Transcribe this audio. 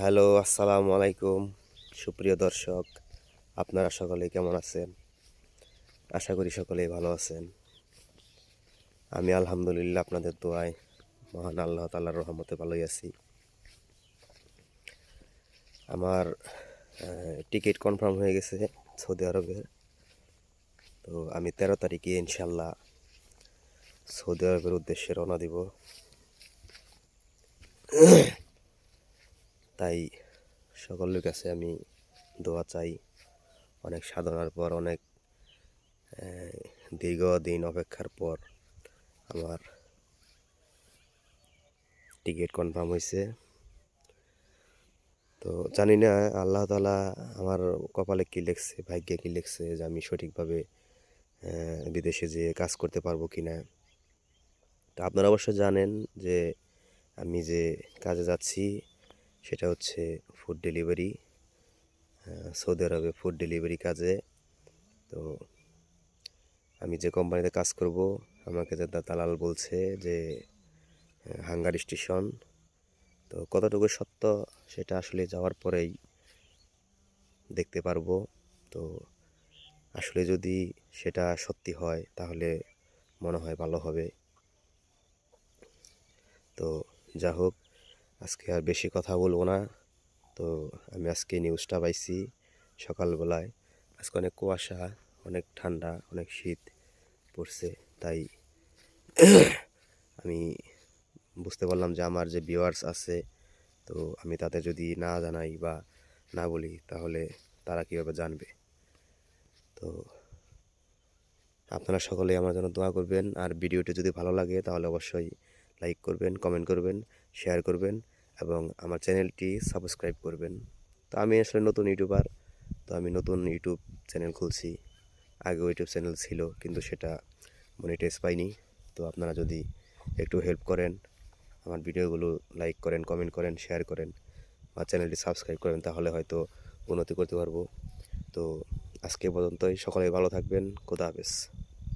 Hello, আসসালামু আলাইকুম। সুপ্রিয় দর্শক, আপনারা সকলে কেমন আছেন? আশা করি সকলেই ভালো আছেন। আমি আলহামদুলিল্লাহ আপনাদের দোয়ায় মহান আল্লাহ তাল্লাহর রহমতে ভালোই আছি। আমার টিকিট কনফার্ম হয়ে গেছে সৌদি আরবের। তো আমি তেরো তারিখে ইনশাল্লাহ সৌদি আরবের উদ্দেশ্যে রওনা দিব। তাই সকলের কাছে আমি দোয়া চাই। অনেক সাধনার পর, অনেক দীর্ঘদিন অপেক্ষার পর আমার টিকিট কনফার্ম হয়েছে। তো জানি না, আল্লাহ তালা আমার কপালে কী লেখছে, ভাগ্যে কী লেখছে যে আমি সঠিকভাবে বিদেশে যেয়ে কাজ করতে পারব কি না তো আপনারা অবশ্য জানেন যে আমি যে কাজে যাচ্ছি সেটা হচ্ছে ফুড ডেলিভারি সৌদি আরবে ফুড ডেলিভারি কাজে। তো আমি যে কোম্পানিতে কাজ করব, আমাকে যে দালাল বলছে যে হাঙ্গারি স্টেশন, তো কতটুকু সত্য সেটা আসলে যাওয়ার পরেই দেখতে পারব। তো আসলে যদি সেটা সত্যি হয়, তাহলে মনে হয় ভালো হবে। তো যা হোক আজকে আর বেশি কথা বলব না। তো আমি আজকে নিউজটা পাইছি সকালবেলায়। আজকে অনেক কুয়াশা, অনেক ঠান্ডা, অনেক শীত পড়ছে, তাই আমি বুঝতে পারলাম যে আমার যে ভিউয়ার্স আছে, তো আমি তাদের যদি না জানাই বা না বলি, তাহলে তারা কীভাবে জানবে? তো আপনারা সকলেই আমার জন্য দোয়া করবেন। আর ভিডিওটি যদি ভালো লাগে, তাহলে অবশ্যই লাইক করবেন কমেন্ট করবেন শেয়ার করবেন এবং আমার চ্যানেলটি সাবস্ক্রাইব করবেন। তো আমি আসলে নতুন ইউটিউবার তো আমি নতুন ইউটিউব চ্যানেল খুলছি। আগেও ইউটিউব চ্যানেল ছিল কিন্তু সেটা মনিটাইজ পাইনি। তো আপনারা যদি একটু হেল্প করেন, আমার ভিডিওগুলো লাইক করেন কমেন্ট করেন শেয়ার করেন বা চ্যানেলটি সাবস্ক্রাইব করেন, তাহলে হয়তো উন্নতি করতে পারব। তো আজকে পর্যন্তই, সকলে ভালো থাকবেন, খোদা হাফেজ।